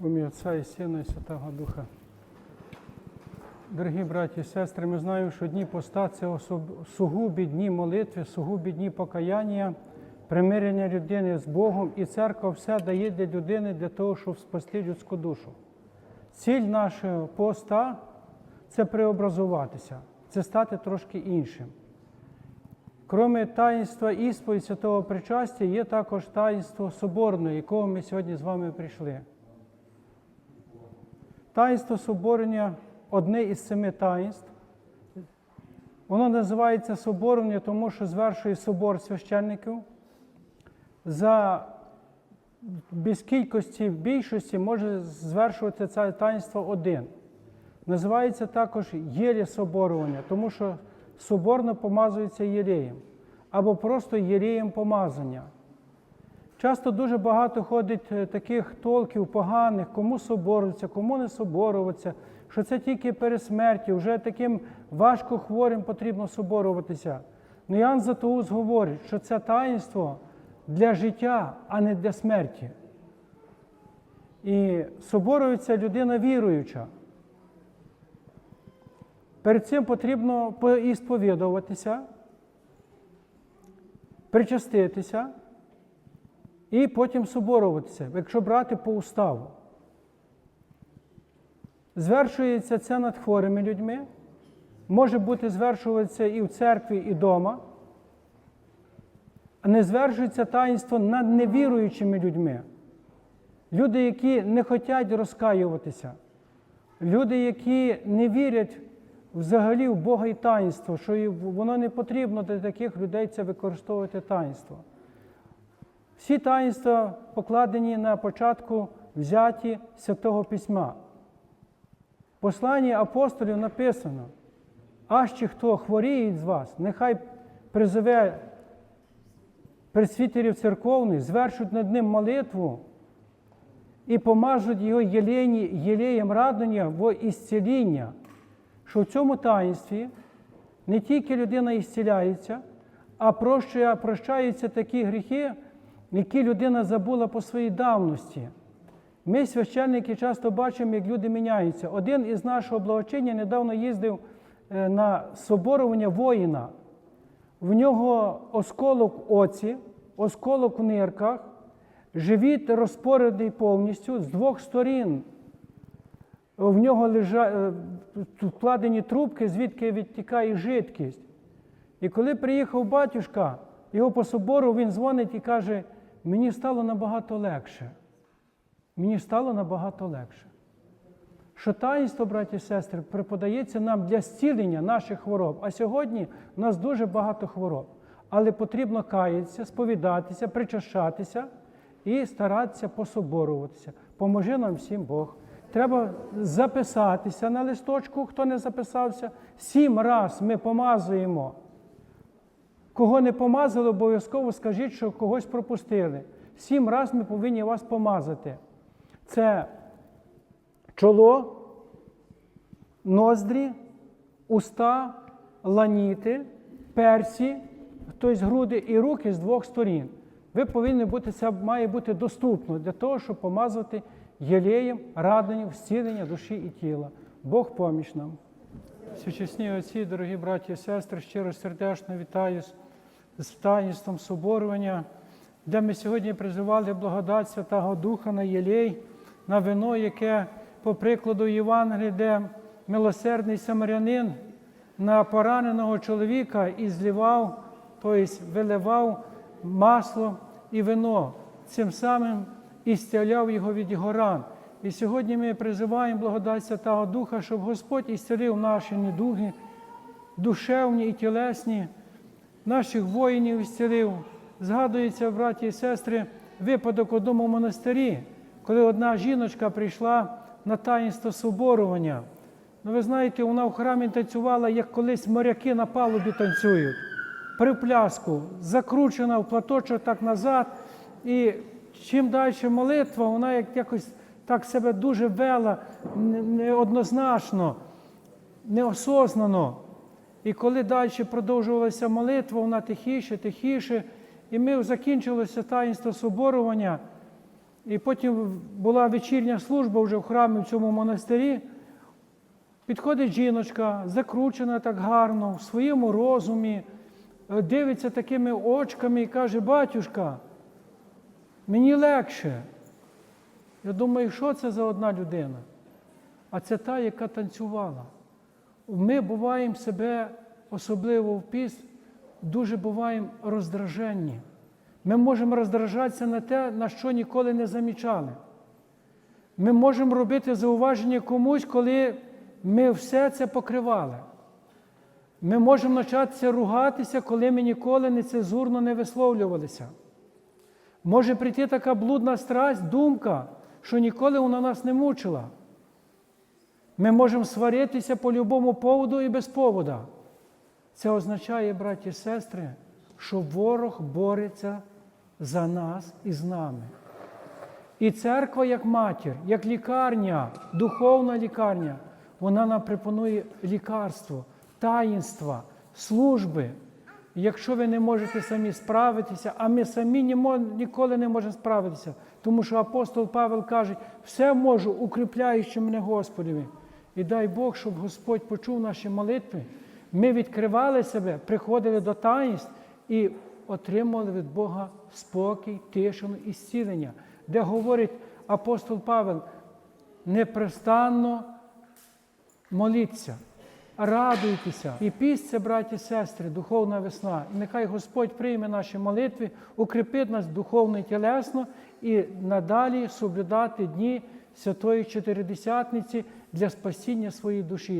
В Отця і Сина і Святого Духа. Дорогі браті і сестри, ми знаємо, що дні поста це сугубі дні молитви, сугубі дні покаяння, примирення людини з Богом, і церква все дає для людини для того, щоб спасти людську душу. Ціль нашого поста це преобразуватися, це стати трошки іншим. Кроме таїнства ісповідь святого причастя, є також таїнство соборне, якого ми сьогодні з вами прийшли. Таїнство соборення одне із семи таїнств. Воно називається соборення, тому що звершує собор священників. За без кількості в більшості може звершувати це таїнство один. Називається також єлі соборування, тому що соборно помазується єлеєм або просто єлеєм помазання. Часто дуже багато ходить е, таких толків поганих, кому соборуватися, кому не соборуватися, що це тільки перед смертю, вже таким важко хворим потрібно соборуватися. Ну Ян Златоуст говорить, що це таїнство для життя, а не для смерті. І соборується людина віруюча. Перед цим потрібно поісповідуватися, причаститися і потім соборуватися, якщо брати по уставу. Звершується це над хворими людьми, може бути звершуватися і в церкві, і вдома, а не звершується таїнство над невіруючими людьми. Люди, які не хочуть розкаюватися, люди, які не вірять взагалі в Бога і таїнство, що воно не потрібно для таких людей це використовувати таїнство. Всі таїнства покладені на початку взяті Святого Письма. Посланні апостолів написано, аж хто хворіє з вас, нехай призове пресвітерів церковних, звершуть над ним молитву і помажуть його єлеєм радування в ісціління, що в цьому таїнстві не тільки людина ісціляється, а прощає, прощаються такі гріхи, які людина забула по своїй давності. Ми, священники, часто бачимо, як люди міняються. Один із нашого благочиння недавно їздив е, на соборування воїна. В нього осколок оці, осколок в нирках, живіт розпорений повністю з двох сторін. В нього лежа... вкладені трубки, звідки відтікає жидкість. І коли приїхав батюшка, його по собору, він дзвонить і каже, мені стало набагато легше. Мені стало набагато легше. Що таїнство, браті і сестри, преподається нам для зцілення наших хвороб. А сьогодні у нас дуже багато хвороб. Але потрібно каятися, сповідатися, причащатися і старатися пособоруватися. Поможи нам всім Бог. Треба записатися на листочку, хто не записався. Сім раз ми помазуємо. Кого не помазали, обов'язково скажіть, що когось пропустили. Сім раз ми повинні вас помазати. Це чоло, ноздрі, уста, ланіти, персі, тобто груди і руки з двох сторін. Ви повинні бути, це має бути доступно для того, щоб помазати єлеєм, раденням, зцілення душі і тіла. Бог поміч нам. Всечесні отці, дорогі браті і сестри, щиро сердечно вітаю з- таїнством соборування, де ми сьогодні призивали благодать Святого Духа на єлей, на вино, яке, по прикладу Євангелія, де милосердний самарянин на пораненого чоловіка і зливав, тобто виливав масло і вино, цим самим і стяляв його від його ран. І сьогодні ми призиваємо благодать Святого Духа, щоб Господь ісцелив наші недуги, душевні і тілесні, наших воїнів ісцелив. Згадується, браті і сестри, випадок в одному монастирі, коли одна жіночка прийшла на таїнство соборування. Ну, ви знаєте, вона в храмі танцювала, як колись моряки на палубі танцюють. При пляску, закручена в платочок так назад. І чим далі молитва, вона як якось так себе дуже вела, неоднозначно, неосознано. І коли далі продовжувалася молитва, вона тихіше, тихіше, і ми закінчилося таїнство соборування. І потім була вечірня служба вже в храмі в цьому монастирі. Підходить жіночка, закручена так гарно, в своєму розумі, дивиться такими очками і каже: Батюшка, мені легше. Я думаю, що це за одна людина? А це та, яка танцювала. Ми буваємо себе, особливо в піст, дуже буваємо роздраженні. Ми можемо роздражатися на те, на що ніколи не замічали. Ми можемо робити зауваження комусь, коли ми все це покривали. Ми можемо початися ругатися, коли ми ніколи нецензурно не висловлювалися. Може прийти така блудна страсть, думка, що ніколи вона нас не мучила. Ми можемо сваритися по любому поводу і без повода. Це означає, браті і сестри, що ворог бореться за нас і з нами. І церква, як матір, як лікарня, духовна лікарня, вона нам пропонує лікарство, таїнства, служби. Якщо ви не можете самі справитися, а ми самі ніколи не можемо справитися, тому що апостол Павел каже, все можу, укріпляючи мене Господові. І дай Бог, щоб Господь почув наші молитви. Ми відкривали себе, приходили до таїнств і отримували від Бога спокій, тишину і зцілення, де говорить апостол Павел, непрестанно моліться, радуйтеся. І пість браті і сестри, духовна весна. І нехай Господь прийме наші молитви, укріпить нас духовно і тілесно і надалі соблюдати дні Святої Чотиридесятниці для спасіння своєї душі.